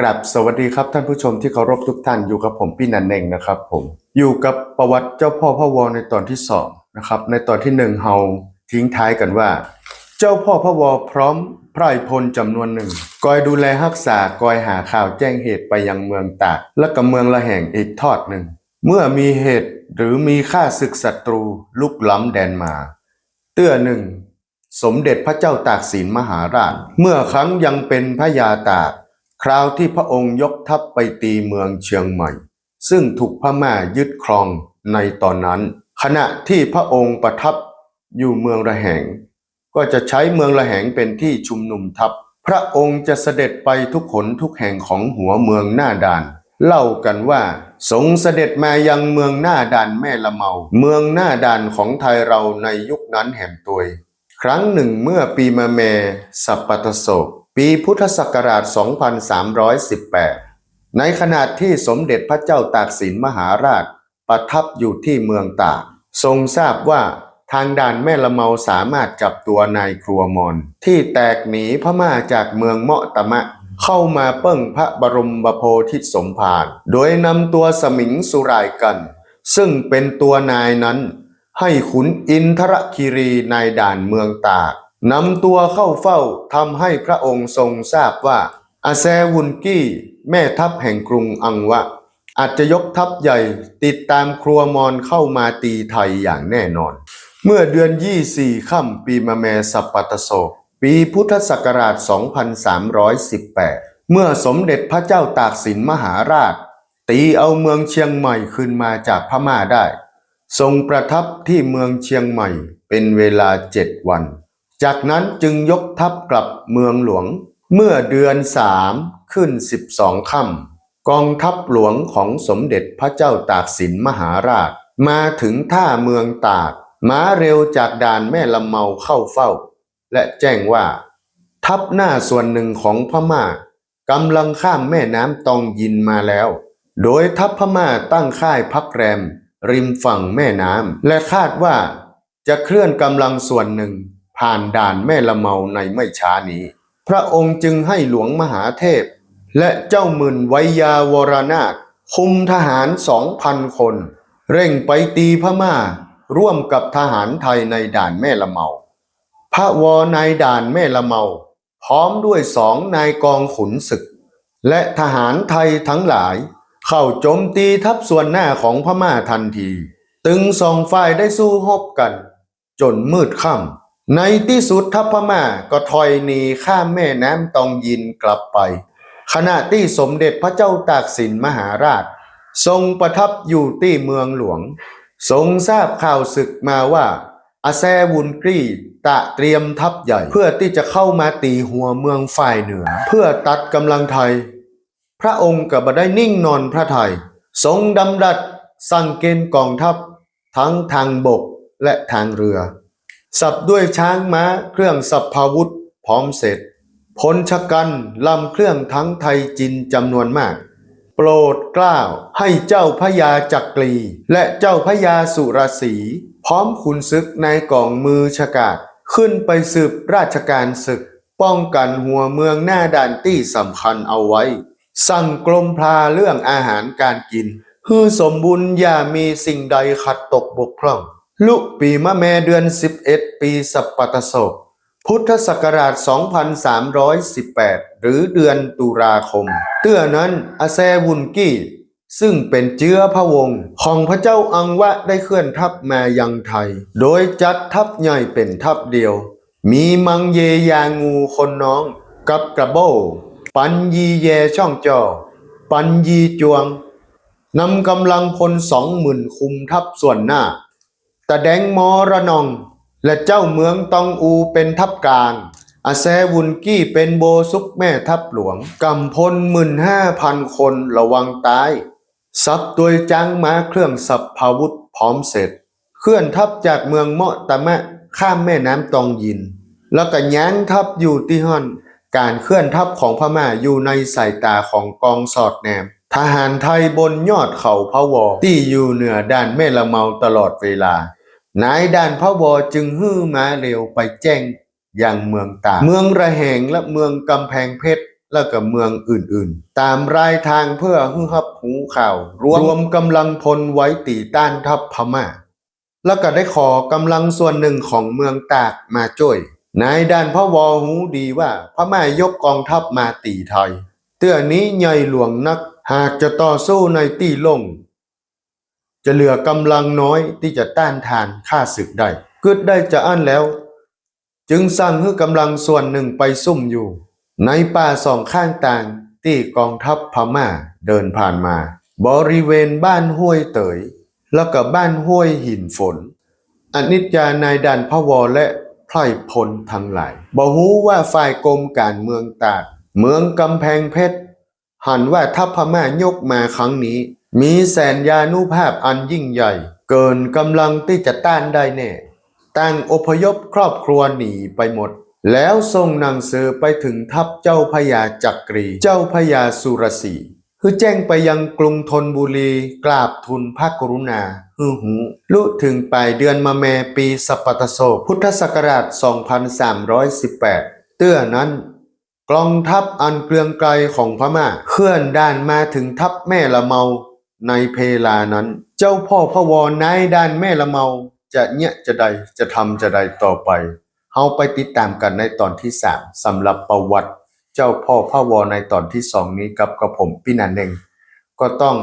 กราบสวัสดีครับท่านผู้ชมที่เคารพทุกท่านอยู่กับผมพี่นันเองนะครับ ผมอยู่กับประวัติเจ้าพ่อพระวอในตอนที่สองนะครับในตอนที่หนึ่งเฮาทิ้งท้ายกันว่า เจ้าพ่อพระวอพร้อมไพร่พลจำนวนหนึ่งคอยดูแลรักษาคอยหาข่าวแจ้งเหตุไปยังเมืองตากและกับเมืองละแห่งอีกทอดหนึ่ง เมื่อมีเหตุหรือมีข้าศึกศัตรูลุกล้ำแดนมา เตื้อหนึ่งสมเด็จพระเจ้าตากสินมหาราช เมื่อครั้งยังเป็นพระยาตาก คราวที่พระองค์ยกทัพไปตีเมืองเชียงใหม่ ซึ่งถูกพม่ายึดครองในตอนนั้น ขณะที่พระองค์ประทับอยู่เมืองระแหง ก็จะใช้เมืองระแหงเป็นที่ชุมนุมทัพ พระองค์จะเสด็จไปทุกขนทุกแห่งของหัวเมืองหน้าด่าน เล่ากันว่าทรงเสด็จมายังเมืองหน้าด่านแม่ละเมา เมืองหน้าด่านของไทยเราในยุคนั้นแห่มตัวย ครั้งหนึ่งเมื่อปีมะแม่สัปปตโศก ปีพุทธศักราช 2318 ในขณะที่สมเด็จพระเจ้าตากสินมหาราช ประทับอยู่ที่เมืองตาก ทรงทราบว่าทางด่านแม่ละเมาสามารถจับตัวนายครัวมอน ที่แตกหนีพม่าจากเมืองเมาะตะมะ เข้ามาเปิ้งพระบรมบโพธิสมภาร โดยนำตัวสมิงสุรายกัน ซึ่งเป็นตัวนายนั้น ให้ขุนอินทรคีรีนายด่านเมืองตาก นำตัวเข้าเฝ้าทำให้พระองค์ทรงทราบว่าอาแซวุนกี้แม่ทัพแห่งกรุงอังวะ อาจจะยกทัพใหญ่ติดตามครัวมอนเข้ามาตีไทยอย่างแน่นอน เมื่อเดือนยี่สี่ค่ำปีมะแมสัปปตโศกปีพุทธศักราช 2318 เมื่อสมเด็จพระเจ้าตากสินมหาราช ตีเอาเมืองเชียงใหม่คืนมาจากพม่าได้ ทรงประทับที่เมืองเชียงใหม่เป็นเวลาเจ็ดวัน จากนั้นจึงยกทัพกลับเมืองหลวง เมื่อเดือนสามขึ้นสิบสองค่ำกองทัพหลวงของสมเด็จพระเจ้าตากสินมหาราช มาถึงท่าเมืองตากม้าเร็วจากด่านแม่ลำเมาเข้าเฝ้า และแจ้งว่า ทัพหน้าส่วนหนึ่งของพม่ากำลังข้ามแม่น้ำตองยินมาแล้ว โดยทัพพม่าตั้งค่ายพักแรม ริมฝั่งแม่น้ำและคาดว่าจะเคลื่อนกำลังส่วนหนึ่ง ผ่านด่านแม่ละเมาในไม่ช้านี้ พระองค์จึงให้หลวงมหาเทพ และเจ้าหมื่นไวยาวรนาถคุมทหารสองพันคน เร่งไปตีพม่า ร่วมกับทหารไทยในด่านแม่ละเมา พระวอนายด่านแม่ละเมา พร้อมด้วยสองนายกองขุนศึก และทหารไทยทั้งหลาย เข้าโจมตีทัพส่วนหน้าของพม่าทันที ตึงสองฝ่ายได้สู้รบกัน จนมืดค่ำ ในที่สุดทัพพม่าก็ถอยหนีข้ามแม่น้ำตองยินกลับไป ขณะที่สมเด็จพระเจ้าตากสินมหาราช ทรงประทับอยู่ที่เมืองหลวง ทรงทราบข่าวศึกมาว่าอาแซวุนกรีตะเตรียมทัพใหญ่ เพื่อที่จะเข้ามาตีหัวเมืองฝ่ายเหนือ เพื่อตัดกำลังไทย พระองค์ก็บ่ได้นิ่งนอนพระทยัยทรงดำรัสสั่งเกณฑ์กองทัพ ทั้งทางบกและทางเรือ สับด้วยช้างม้าเครื่องสัพพาวุธพร้อมเสร็จพลชกันลำเครื่องทั้งไทยจินจำนวนมาก โปรดกล้าวให้เจ้าพระยาจักรี และเจ้าพระยาสุรสี พร้อมขุนศึกในกล่องมือชกาดขึ้นไปสืบราชการศึก ป้องกันหัวเมืองหน้าด่านที่สำคัญเอาไว้ สั่งกรมพลาเรื่องอาหารการกินฮือสมบูรณ์อย่ามีสิ่งใดขัดตกบกพร่อง ลุปีมะแมเดือน 11 ปีสัปปตศกพุทธศักราช 2318 หรือเดือนตุลาคม เตื้อนั้นอาแซวุนกี้ ซึ่งเป็นเจื้อพระวงศ์ของพระเจ้าอังวะได้เคลื่อนทัพมายังไทย โดยจัดทัพใหญ่เป็นทัพเดียว มีมังเยยางูคนน้องกับกระโบ ปันยีเยช่องจอ ปันยีจวงนำกำลังพลสองหมื่นคุมทัพส่วนหน้า ตะแดงมอระนอง และเจ้าเมืองตองอูเป็นทัพกลางอาแซวุนกี้เป็นโบซุกแม่ทัพหลวงกำพลหมื่นห้าพันคนระวังตายซับตัวยจ้างม้าเครื่องสับพาวุธพร้อมเสร็จ เคลื่อนทัพจากเมืองเมาะตะมะข้ามแม่น้ำตองยิน แล้วก็ย้างทัพอยู่ที่ฮ่อน การเคลื่อนทัพของพม่าอยู่ในสายตาของกองสอดแนม ทหารไทยบนยอดเขาพะวอที่อยู่เหนือด้านแม่ละเมาตลอดเวลา นายด่านพระวอจึงฮื้อมาเร็วไปแจ้งยังเมืองตากเมืองระแหงและเมืองกำแพงเพชรแล้วก็เมืองอื่นๆ ตามรายทางเพื่อฮึฮับหูข่าวรวมกำลังพลไว้ตีต้านทัพพม่า แล้วก็ได้ขอกำลังส่วนหนึ่งของเมืองตากมาช่วยนายด้านพระวอหูดีว่าพม่ายกกองทัพมาตีไทยเตื้อนี้ใหญ่หลวงนัก หากจะต่อสู้ในตีลง จะเหลือกำลังน้อยที่จะต้านทานข้าศึกได้กึดได้จะอั้นแล้ว จึงสั่งให้กำลังส่วนหนึ่งไปซุ่มอยู่ ในป่าสองข้างต่างที่กองทัพพม่าเดินผ่านมา บริเวณบ้านห้วยเตย แล้วก็บ้านห้วยหินฝนอนิจจานายดันพะวอและไพร่พลทั้งหลายบ่ฮู้ว่าฝ่ายกรมการเมืองตากเมืองกำแพงเพชรหันว่าทัพพม่ายกมาครั้งนี้ มีแสนยานุภาพอันยิ่งใหญ่ เกินกำลังที่จะต้านได้แน่ต่างอพยพครอบครัวหนีไปหมด แล้วส่งหนังสือไปถึงทัพเจ้าพญาจักรี เจ้าพญาสุรสีคือแจ้งไปยังกรุงธนบุรีกราบทูลพระกรุณาฮือหูลุถึงปลายเดือนมะแมปีสัปตโศกพุทธศักราช 2318 เตื้อนั้นกองทัพอันเกรียงไกรของพม่าเคลื่อนด้านมาถึงทัพแม่ละเมา ในเพลานั้น เจ้าพ่อพระวอนายด้านแม่ละเมา จะเนี่ยจะใดจะทำจะใดต่อไปเฮาไปติดตามกันในตอนที่สามสำหรับประวัติ เจ้าพ่อพระวอในตอนที่สองนี้กับกระผมพี่นันเองก็ต้อง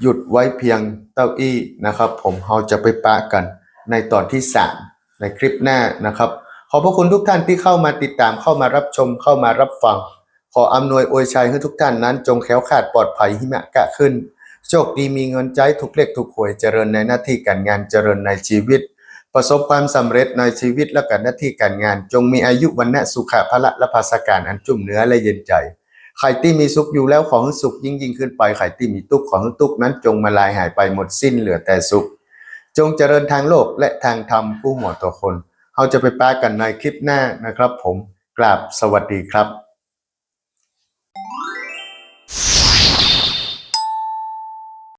หยุดไว้เพียงเต้าอี้นะครับ ผมเฮาจะไปปะกันในตอนที่สามในคลิปหน้านะครับ ขอบพระคุณทุกท่านที่เข้ามาติดตามเข้ามารับชมเข้ามารับฟัง ขออำนวยอวยชัยให้ทุกท่านนั้น จงแคล้วคลาดปลอดภัยหิมะกะขึ้น โชคดีมีเงินใจทุกเล็กทุกหวยเจริญในหน้าที่การงานเจริญในชีวิต ประสบความสำเร็จในชีวิตและการหน้าที่การงาน จงมีอายุวันนะสุขะพละและภาสการอันจุ่มเนื้อและเย็นใจใครที่มีสุขอยู่แล้วขอให้สุขยิ่งยิ่งขึ้นไปใครที่มีทุกข์ขอให้ทุกข์นั้นจงมาลายหายไปหมดสิ้นเหลือแต่สุข จงเจริญทางโลกและทางธรรมผู้หัวต่อคนเราจะไปป้ากันในคลิปหน้านะครับผมกราบสวัสดีครับ